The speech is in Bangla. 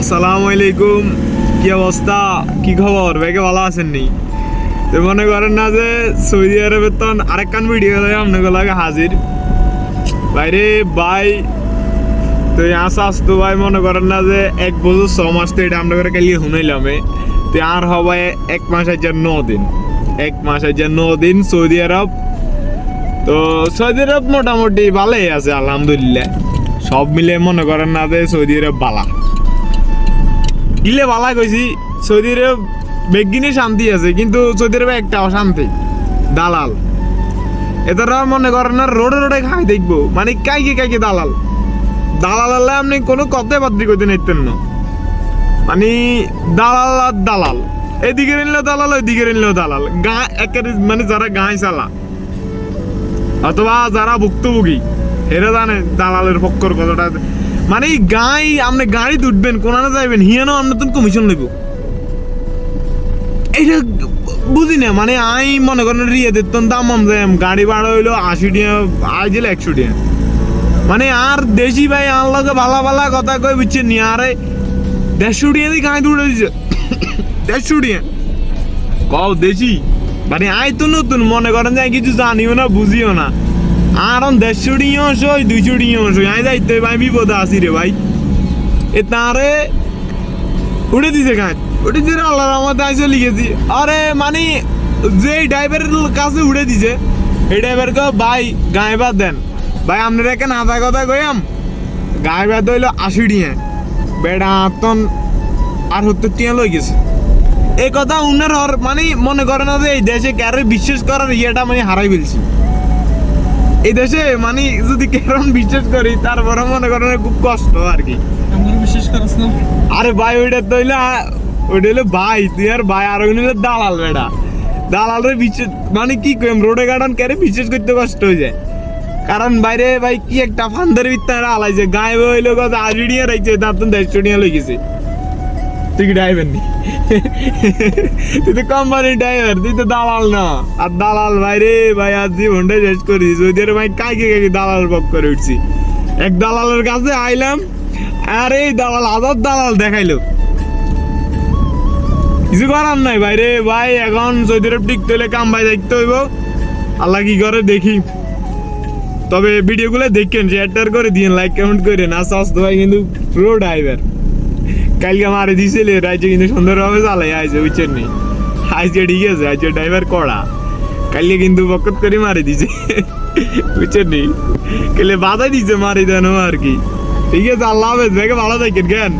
আসসালামু আলাইকুম। কি অবস্থা? কি খবর? ব্যাগে ভালো আছেন নি তো মনে করেন না যে সৌদি আরবের তো আরেকখান ভিডিও আপনাকে লাগে হাজির। বাইরে ভাই, তো আসা আসতো ভাই মনে করেন না যে এক বছর ছ মাস তো এটা আমরা করে কালিয়ে শুনাইলাম তো আর হবে এক মাস হাজার ন দিন। এক মাস হাজার ন দিন সৌদি আরব। তো সৌদি আরব মোটামুটি ভালোই আছে, আলহামদুলিল্লাহ। সব মিলে মনে করেন না যে সৌদি আরব বালা। গিলে বালা কইছি সৌদি আরব বেগিনে শান্তি আছে, কিন্তু সৌদি আরবে একটা অশান্তি, দালাল। এতারা মনে করেন না, রোডে রোডে খাই দেখব মানে কাইকে কাইকে দালাল। দালাল হলে আপনি কোনো কথাই বাদ্রি করতে নিতেন না। মানে দালাল আর দালাল। এদিকে নিলেও দালাল, ওইদিকে নিলেও দালাল। গা একের মানে যারা গাঁয় চালা, অথবা যারা ভুক্তভোগী এরা জানে দালালের পক্ষর কথাটা মানে এই গাই আপনি গাড়ি উঠবেন কোনানে যাইবেন হিয়ানো আপনি তো কমিশন লইব। এইটা বুঝি না মানে আই মনে করেন রিয়ে দিতাম দাম আম যাইম গাড়ি ভাড়া হইল আশি টাকা, আই দিলে একশো টাকা। মানে আর দেশি ভাই আনলোকে ভালা ভালা কথা কই বুঝছেন নি, আরে দেড়শো টাকা দিয়ে গাড়ি উঠে দিছে। দেড়শো টাকা। কও দেশি? মানে আই তো নতুন, মনে করেন যে কিছু জানিও না, বুঝিও না। আর দেড়শো টিয়া সই দুইশো টিয়া সই আমি যাইতে ভাই বিপদে আছি রে ভাই এ তারে উঠে দিছে গাছ উঠে দিছে আল্লাহর আমাদের আইসে লিখেছি আরে মানে যে ড্রাইভারের কাছে উঠে দিছে এই ড্রাইভার কে ভাই গায়ে বাদ দেন ভাই আপনার এখানে আধা কথা কইয়াম গায়ে বাদ হইল আশি টিয়া বেড়া আতন আর সত্তর টিয়া লই গেছে এই কথা উনার মানে মনে করে না যে এই দেশে কারও বিশ্বাস করার ইয়েটা মানে হারাই ফেলছি এই দেশে মানে যদি কেরম বিশ্বাস করি তার তারপরে মনে করেন খুব কষ্ট আর কি। বিশ্বাস করছ না? আরে ভাই ওইটা তো হইল ওইটা হইল ভাই তুই আর ভাই আর ওই হইল দালাল বেটা। দালালের বিশ্বাস মানে কি কইম রোডে গার্ডন কেরে বিশ্বাস করতে কষ্ট হয়ে যায়। কারণ বাইরে ভাই কি একটা ফান্দার ভিতরে আলাইছে গায়ে হইল কথা আজুড়িয়া রাখছে তার তো দেড়শো টিয়া লেগেছে তুই ড্রাইভার নি। তুই তো কোম্পানির ড্রাইভার তুই তো দালাল না। আর দালাল ভাই রে, ভাই, আজ জীবনটা শেষ করেছি যদি ভাই কাকে কাকে দালাল পক করে উঠছি। এক দালালের কাছে আইলাম, আর এই দালাল আদার দালাল দেখাইলো। কিছু করার নাই ভাই রে। ভাই, এখন সৌদি আরব টিকতে হলে কাম ভাই দেখতে হইব। আল্লাহ কি করে দেখি। তবে ভিডিওগুলো দেখেন শেয়ার করে দিন লাইক কমেন্ট করেন। আর স্বাস্থ্য ভাই কিন্তু প্রো ড্রাইভার কালকে মারে দিয়েছিল রাজ্যে কিন্তু সুন্দরভাবে চালাই আইছে, বুঝছেন নি? আজকে ঠিক আছে আজকে ড্রাইভার কড়া। কালকে কিন্তু বকত করে মারে দিছে, বুঝছেন নি? কালে বাধা দিছে মারি দেন আর কি। ঠিক আছে, আল্লাহ হাফেজ, ভাইকে ভালো থাকেন, কেন?